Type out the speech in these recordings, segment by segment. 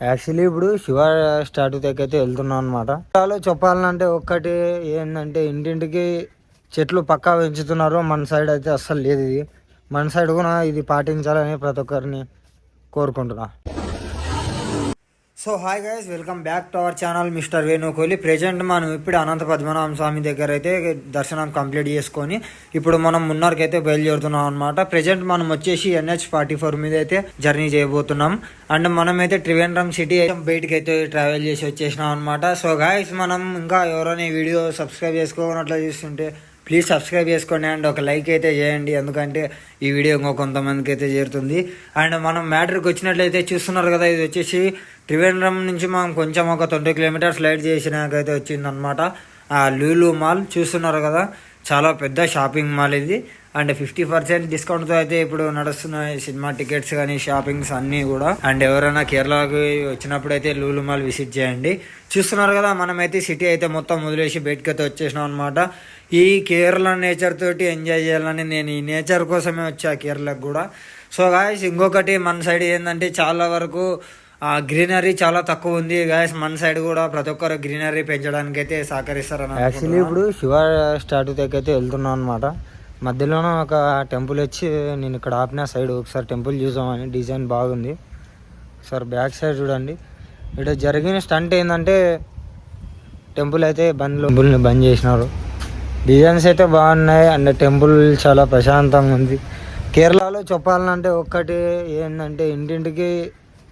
Actually ఇప్పుడు Shiva statue దగ్గర అయితే వెళ్తున్నాం అనమాట చాలా చెప్పాలంటే ఒక్కటి ఏంటంటే ఇంటింటికి చెట్లు పక్కా పెంచుతున్నారు. మన సైడ్ అయితే అస్సలు లేదు ఇది. మన సైడ్ కూడా ఇది పాటించాలని ప్రతి ఒక్కరిని కోరుకుంటున్నా. So hi guys welcome back to our channel mister Venu Kohli present మనం ఇప్పుడు అనంత పద్మనాభ స్వామి దగ్గర అయితే దర్శనం కంప్లీట్ చేసుకొని ఇప్పుడు మనం మున్నార్కి అయితే బయలుదేరుతున్నాం అనమాట ప్రెజెంట్ మనం వచ్చేసి ఎన్హెచ్ ఫార్టీ ఫోర్ మీద అయితే జర్నీ చేయబోతున్నాం. అండ్ మనం అయితే త్రివేంద్రం సిటీ బయటకి అయితే ట్రావెల్ చేసి వచ్చేసినాం అనమాట సో గాయస్ మనం ఇంకా ఎవరైనా వీడియో సబ్స్క్రైబ్ చేసుకోనట్లు చూస్తుంటే ప్లీజ్ సబ్స్క్రైబ్ చేసుకోండి అండ్ ఒక లైక్ అయితే చేయండి. ఎందుకంటే ఈ వీడియో ఇంకో కొంతమందికి అయితే చేరుతుంది. అండ్ మనం మ్యాటర్కి వచ్చినట్లయితే చూస్తున్నారు కదా ఇది వచ్చేసి త్రివేంద్రం నుంచి మనం కొంచెం ఒక ట్వంటీ కిలోమీటర్స్ లైట్ చేసినాకైతే వచ్చిందనమాట ఆ లూలు మాల్ చూస్తున్నారు కదా చాలా పెద్ద షాపింగ్ మాల్ ఇది. అండ్ ఫిఫ్టీ పర్సెంట్ డిస్కౌంట్తో అయితే ఇప్పుడు నడుస్తున్నాయి సినిమా టికెట్స్ కానీ షాపింగ్స్ అన్నీ కూడా. అండ్ ఎవరైనా కేరళకి వచ్చినప్పుడు అయితే లూలు మాల్ విజిట్ చేయండి. చూస్తున్నారు కదా మనమైతే సిటీ అయితే మొత్తం వదిలేసి బయటకి అయితే వచ్చేసినాం అనమాట ఈ కేరళ నేచర్ తోటి ఎంజాయ్ చేయాలని నేను ఈ నేచర్ కోసమే వచ్చా కేరళకు కూడా. సో గాయస్ ఇంకొకటి మన సైడ్ ఏంటంటే చాలా వరకు గ్రీనరీ చాలా తక్కువ ఉంది. గాయస్ మన సైడ్ కూడా ప్రతి ఒక్కరు గ్రీనరీ పెంచడానికి అయితే సహకరిస్తారని యాక్చువల్లీ ఇప్పుడు శివ స్టాట్యూ దగ్గర అయితే వెళ్తున్నాం అనమాట మధ్యలోనే ఒక టెంపుల్ వచ్చి నేను ఇక్కడ ఆపిన సైడ్ ఒకసారి టెంపుల్ చూసామని డిజైన్ బాగుంది. ఒకసారి బ్యాక్ సైడ్ చూడండి. ఇక్కడ జరిగిన స్టంట్ ఏంటంటే టెంపుల్ అయితే బండ్లు టెంపుల్ని బంద్ చేసినారు. డిజైన్స్ అయితే బాగున్నాయి. అండ్ టెంపుల్ చాలా ప్రశాంతంగా ఉంది. కేరళలో చెప్పాలంటే ఒక్కటి ఏంటంటే ఇంటింటికి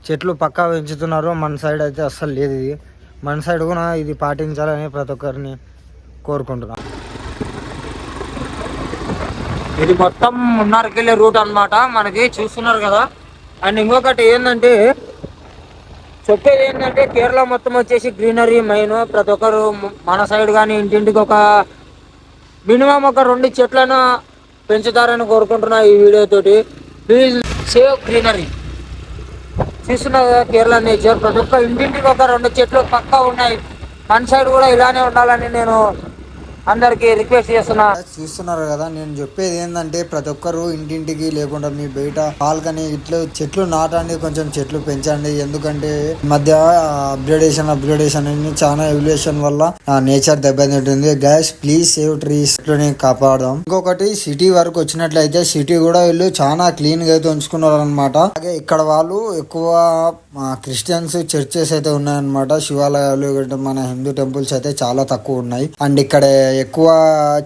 చెట్లు పక్కా పెంచుతున్నారు. మన సైడ్ అయితే అస్సలు లేదు ఇది. మన సైడ్ కూడా ఇది పాటించాలని ప్రతి ఒక్కరిని కోరుకుంటున్నాను ఇది మొత్తం మున్నారకెళ్ళే రూట్ అన్నమాట. మనకి చూస్తున్నారు కదా. అండ్ ఇంకొకటి ఏంటంటే చెప్పేది ఏంటంటే కేరళ మొత్తం వచ్చేసి గ్రీనరీ మెయిన్. ప్రతి ఒక్కరు మన సైడ్ కానీ ఇంటింటికి ఒక మినిమం ఒక రెండు చెట్లను పెంచుతారని కోరుకుంటున్నా ఈ వీడియో తోటి. ప్లీజ్ సేవ్ గ్రీనరీ చూస్తున్నా కదా కేరళ నేచర్. ప్రతి ఒక్క ఇంటింటికి ఒక రెండు చెట్లు పక్కా ఉన్నాయి. మన సైడ్ కూడా ఇలానే ఉండాలని నేను అందరికి రిక్వెస్ట్ చేస్తున్నా. చూస్తున్నారు కదా నేను చెప్పేది ఏంటంటే ప్రతి ఒక్కరు ఇంటింటికి లేకుండా మీ బయట పాల్కని ఇట్లా చెట్లు నాటండి కొంచెం చెట్లు పెంచండి. ఎందుకంటే ఈ మధ్య అప్గ్రేడేషన్ అప్గ్రేడేషన్ అని చాలా ఎవల్యూషన్ వల్ల నేచర్ దెబ్బతింటుంది. గ్యాస్ ప్లీజ్ సేవ్ ట్రీస్ కాపాడదాం. ఇంకొకటి సిటీ వరకు వచ్చినట్లయితే సిటీ కూడా వీళ్ళు చాలా క్లీన్గా అయితే ఉంచుకున్నారు అనమాట అలాగే ఇక్కడ వాళ్ళు ఎక్కువ క్రిస్టియన్స్ చర్చెస్ అయితే ఉన్నాయన్నమాట. శివాలయాలు మన హిందూ టెంపుల్స్ అయితే చాలా తక్కువ ఉన్నాయి. అండ్ ఇక్కడ ఎక్కువ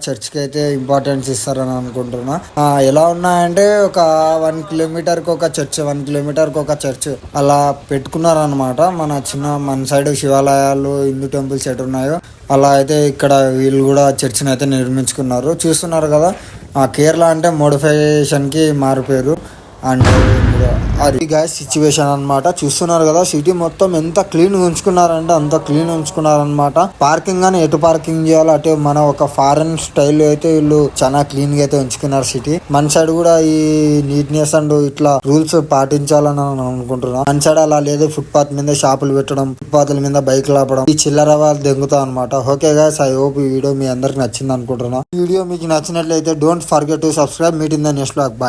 చర్చ్కి అయితే ఇంపార్టెన్స్ ఇస్తారని అనుకుంటున్నా. ఎలా ఉన్నాయంటే ఒక వన్ కిలోమీటర్కి ఒక చర్చ్ వన్ కిలోమీటర్కి ఒక చర్చ్ అలా పెట్టుకున్నారనమాట మన చిన్న మన సైడ్ శివాలయాలు హిందూ టెంపుల్స్ ఎటు ఉన్నాయో అలా అయితే ఇక్కడ వీళ్ళు కూడా చర్చిని అయితే నిర్మించుకున్నారు. చూస్తున్నారు కదా ఆ కేరళ అంటే మోడిఫికేషన్కి మారిపోయారు. అండ్ అది గ్యాస్ సిచ్యువేషన్ అన్నమాట. చూస్తున్నారు కదా సిటీ మొత్తం ఎంత క్లీన్ ఉంచుకున్నారంటే అంత క్లీన్ ఉంచుకున్నారనమాట పార్కింగ్ అని ఎటు పార్కింగ్ చేయాలో అటు మన ఒక ఫారెన్ స్టైల్ అయితే వీళ్ళు చాలా క్లీన్గా అయితే ఉంచుకున్నారు సిటీ మన సైడ్ కూడా ఈ నీట్నెస్ అండ్ ఇట్లా రూల్స్ పాటించాలని అనుకుంటున్నాను మన సైడ్ అలా లేదు ఫుట్పాత్ మీద షాపులు పెట్టడం ఫుట్పాత్ల మీద బైక్ లాపడం. ఈ చిల్లర వాళ్ళు దెంగుతాం అనమాట ఓకే గాయస్ ఐ హోప్ ఈ వీడియో మీ అందరికి నచ్చింది అనుకుంటున్నా. వీడియో మీకు నచ్చినట్లయితే don't forget to subscribe meet in the next blog bye